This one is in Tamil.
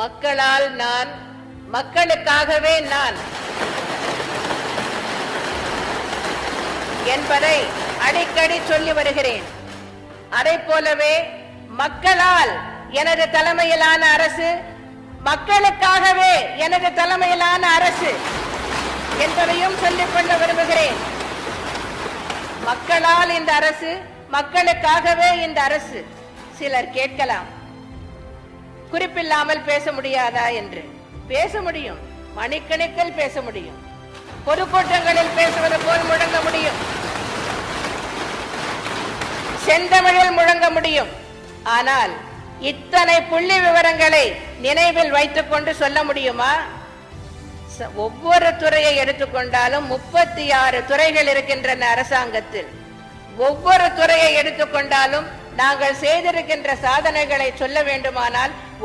மக்களால் நான் மக்களுக்காகவே நான் என்பதை அடிக்கடி சொல்லி வருகிறேன். அதை போலவே மக்களால் எனது தலைமையிலான அரசு மக்களுக்காகவே எனது தலைமையிலான அரசு என்பதையும் சொல்லிக்கொள்ள விரும்புகிறேன். மக்களால் இந்த அரசு மக்களுக்காகவே இந்த அரசு. சிலர் கேட்கலாம். குறிப்பில்லாமல் பேச முடியாதா என்று? பேச முடியும். மணிக்கணக்கில் பேச முடியும். பொதுக்கூட்டங்களில் பேசுவது போல் முழங்க முடியும். செந்தமிழில் முழங்க முடியும். ஆனால் இத்தனை புள்ளி விவரங்களை நினைவில் வைத்துக் கொண்டு சொல்ல முடியுமா? ஒவ்வொரு துறையை எடுத்துக்கொண்டாலும் முப்பத்தி ஆறு துறைகள் இருக்கின்றன அரசாங்கத்தில். ஒவ்வொரு துறையை எடுத்துக்கொண்டாலும் நாங்கள் செய்திருக்கின்ற சாதனைகளை சொல்ல வேண்டுமானால்